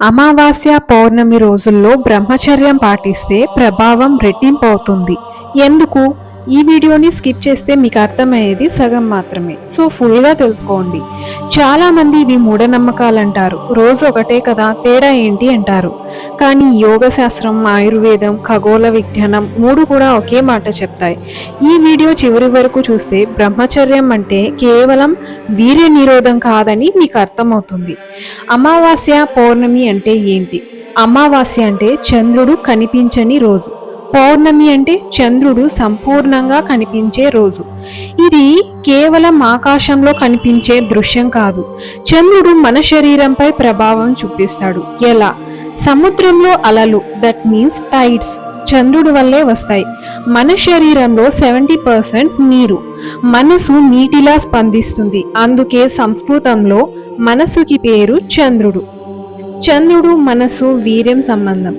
అమావాస్య పౌర్ణమి రోజుల్లో బ్రహ్మచర్యం పాటిస్తే ప్రభావం రెట్టింపు అవుతుంది ఎందుకు? ఈ వీడియోని స్కిప్ చేస్తే మీకు అర్థమయ్యేది సగం మాత్రమే. సో ఫుల్గా తెలుసుకోండి. చాలామంది ఇవి మూఢనమ్మకాలు అంటారు రోజు ఒకటే కదా తేడా ఏంటి అంటారు. కానీ యోగ శాస్త్రం ఆయుర్వేదం ఖగోళ విజ్ఞానం మూడు కూడా ఒకే మాట చెప్తాయి. ఈ వీడియో చివరి వరకు చూస్తే బ్రహ్మచర్యం అంటే కేవలం వీర్య నిరోధం కాదని మీకు అర్థమవుతుంది. అమావాస్య పౌర్ణమి అంటే ఏంటి? అమావాస్య అంటే చంద్రుడు కనిపించని రోజు. పౌర్ణమి అంటే చంద్రుడు సంపూర్ణంగా కనిపించే రోజు. ఇది కేవలం ఆకాశంలో కనిపించే దృశ్యం కాదు. చంద్రుడు మన శరీరంపై ప్రభావం చూపిస్తాడు. ఎలా? సముద్రంలో అలలు దట్ మీన్స్ టైడ్స్ చంద్రుడి వల్లే వస్తాయి. మన శరీరంలో సెవెంటీ పర్సెంట్ నీరు మనసు నీటిలా స్పందిస్తుంది. అందుకే సంస్కృతంలో మనసుకి పేరు చంద్రుడు. చంద్రుడు మనసు వీర్యం సంబంధం.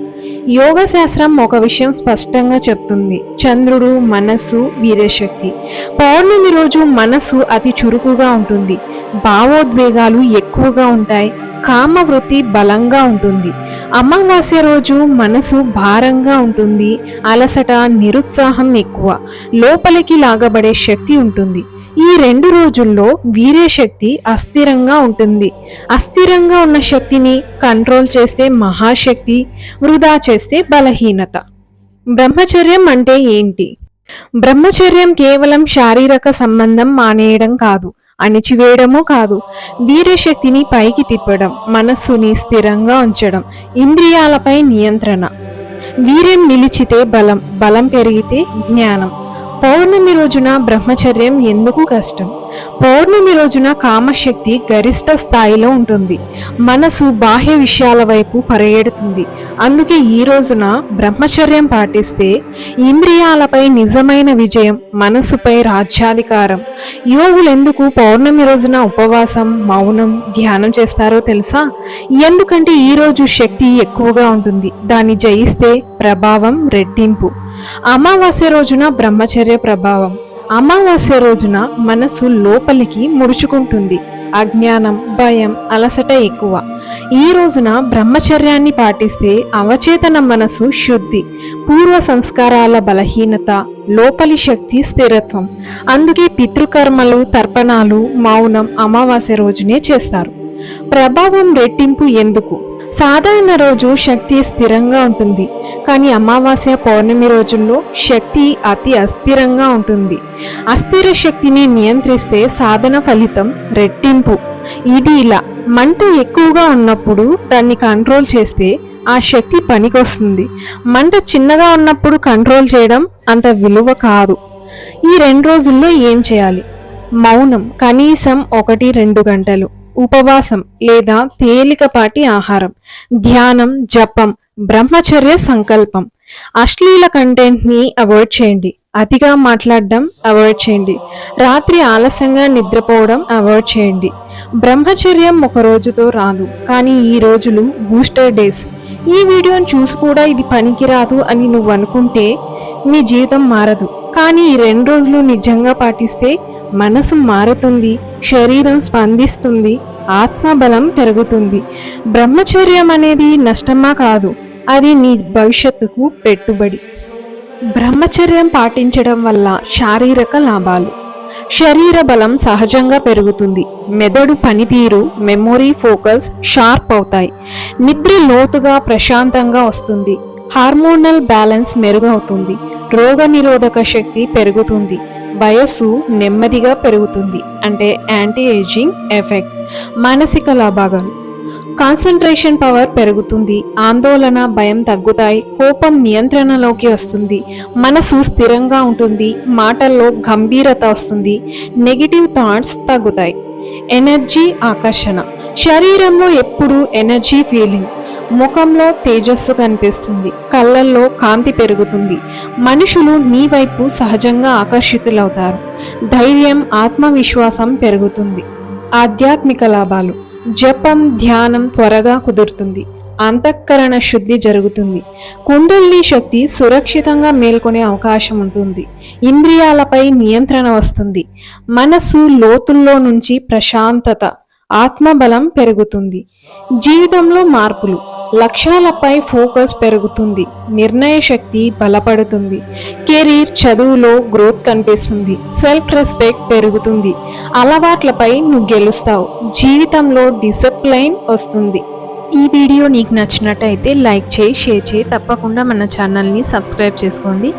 యోగ శాస్త్రం ఒక విషయం స్పష్టంగా చెప్తుంది. చంద్రుడు మనస్సు వీరశక్తి. పౌర్ణమి రోజు మనసు అతి చురుకుగా ఉంటుంది. భావోద్వేగాలు ఎక్కువగా ఉంటాయి. కామవృత్తి బలంగా ఉంటుంది. అమావాస్య రోజు మనసు భారంగా ఉంటుంది. అలసట నిరుత్సాహం ఎక్కువ. లోపలికి లాగబడే శక్తి ఉంటుంది. ఈ రెండు రోజుల్లో వీర్యశక్తి అస్థిరంగా ఉంటుంది. అస్థిరంగా ఉన్న శక్తిని కంట్రోల్ చేస్తే మహాశక్తి వృధా చేస్తే బలహీనత. బ్రహ్మచర్యం అంటే ఏంటి? బ్రహ్మచర్యం కేవలం శారీరక సంబంధం మానేయడం కాదు అణిచివేయడము కాదు. వీర్యశక్తిని పైకి తిప్పడం మనస్సుని స్థిరంగా ఉంచడం ఇంద్రియాలపై నియంత్రణ. వీర్యం నిలిచితే బలం బలం పెరిగితే జ్ఞానం. పౌర్ణమి రోజున బ్రహ్మచర్యం ఎందుకు కష్టం? పౌర్ణమి రోజున కామశక్తి గరిష్ట స్థాయిలో ఉంటుంది. మనసు బాహ్య విషయాల వైపు పరిగెడుతుంది. అందుకే ఈ రోజున బ్రహ్మచర్యం పాటిస్తే ఇంద్రియాలపై నిజమైన విజయం మనసుపై రాజ్యాధికారం. యోగులు ఎందుకు పౌర్ణమి రోజున ఉపవాసం మౌనం ధ్యానం చేస్తారో తెలుసా? ఎందుకంటే ఈ రోజు శక్తి ఎక్కువగా ఉంటుంది. దాన్ని జయిస్తే ప్రభావం రెట్టింపు. అమావాస్య రోజున బ్రహ్మచర్య ప్రభావం. అమావాస్య రోజున మనసు లోపలికి ముడుచుకుంటుంది. అజ్ఞానం భయం అలసట ఎక్కువ. ఈ రోజున బ్రహ్మచర్యాన్ని పాటిస్తే అవచేతన మనసు శుద్ధి పూర్వ సంస్కారాల బలహీనత లోపలి శక్తి స్థిరత్వం. అందుకే పితృకర్మలు తర్పణాలు మౌనం అమావాస్య రోజునే చేస్తారు. ప్రభావం రెట్టింపు ఎందుకు? సాధారణ రోజు శక్తి స్థిరంగా ఉంటుంది. కానీ అమావాస్య పౌర్ణమి రోజుల్లో శక్తి అతి అస్థిరంగా ఉంటుంది. అస్థిర శక్తిని నియంత్రిస్తే సాధన ఫలితం రెట్టింపు. ఇది ఇలా. మంట ఎక్కువగా ఉన్నప్పుడు దాన్ని కంట్రోల్ చేస్తే ఆ శక్తి పనికొస్తుంది. మంట చిన్నగా ఉన్నప్పుడు కంట్రోల్ చేయడం అంత విలువ కాదు. ఈ రెండు రోజుల్లో ఏం చేయాలి? మౌనం. కనీసం ఒకటి రెండు గంటలు. ఉపవాసం లేదా తేలికపాటి ఆహారం. ధ్యానం జపం బ్రహ్మచర్య సంకల్పం. అశ్లీల కంటెంట్ని అవాయిడ్ చేయండి. అతిగా మాట్లాడడం అవాయిడ్ చేయండి. రాత్రి ఆలస్యంగా నిద్రపోవడం అవాయిడ్ చేయండి. బ్రహ్మచర్యం ఒక రోజుతో రాదు కానీ ఈ రోజులు బూస్టర్ డేస్. ఈ వీడియోని చూసి కూడా ఇది పనికిరాదు అని నువ్వు అనుకుంటే నీ జీవితం మారదు. కానీ ఈ రెండు రోజులు నిజంగా పాటిస్తే మనసు మారుతుంది శరీరం స్పందిస్తుంది ఆత్మబలం పెరుగుతుంది. బ్రహ్మచర్యం అనేది నష్టమా కాదు అది నీ భవిష్యత్తుకు పెట్టుబడి. బ్రహ్మచర్యం పాటించడం వల్ల శారీరక లాభాలు. శరీర బలం సహజంగా పెరుగుతుంది మెదడు పనితీరు మెమొరీ ఫోకస్ షార్ప్ అవుతాయి. నిద్ర లోతుగా ప్రశాంతంగా వస్తుంది హార్మోనల్ బ్యాలెన్స్ మెరుగవుతుంది రోగనిరోధక శక్తి పెరుగుతుంది. వయస్సు నెమ్మదిగా పెరుగుతుంది అంటే యాంటీ ఏజింగ్ ఎఫెక్ట్ మానసిక లాభాగాలు. కాన్సన్ట్రేషన్ పవర్ పెరుగుతుంది ఆందోళన భయం తగ్గుతాయి కోపం నియంత్రణలోకి వస్తుంది మనసు స్థిరంగా ఉంటుంది మాటల్లో గంభీరత వస్తుంది నెగిటివ్ థాట్స్ తగ్గుతాయి. ఎనర్జీ ఆకర్షణ. శరీరంలో ఎప్పుడూ ఎనర్జీ ఫీలింగ్ ముఖంలో తేజస్సు కనిపిస్తుంది కళ్ళల్లో కాంతి పెరుగుతుంది. మనుషులు నీ వైపు సహజంగా ఆకర్షితులవుతారు. ధైర్యం ఆత్మవిశ్వాసం పెరుగుతుంది. ఆధ్యాత్మిక లాభాలు జపం ధ్యానం త్వరగా కుదురుతుంది. అంతఃకరణ శుద్ధి జరుగుతుంది. కుండలిని శక్తి సురక్షితంగా మేల్కొనే అవకాశం ఉంటుంది. ఇంద్రియాలపై నియంత్రణ వస్తుంది. మనసు లోతుల్లో నుంచి ప్రశాంతత ఆత్మబలం పెరుగుతుంది. జీవితంలో మార్పులు లక్ష్యాలపై ఫోకస్ పెరుగుతుంది. నిర్ణయ శక్తి బలపడుతుంది. కెరీర్ చదువులో గ్రోత్ కనిపిస్తుంది. సెల్ఫ్ రెస్పెక్ట్ పెరుగుతుంది. అలవాట్లపై నువ్వు గెలుస్తావు. జీవితంలో డిసిప్లైన్ వస్తుంది. ఈ వీడియో నీకు నచ్చినట్టయితే లైక్ చేయి షేర్ చేయి. తప్పకుండా మన ఛానల్ని సబ్స్క్రైబ్ చేసుకోండి.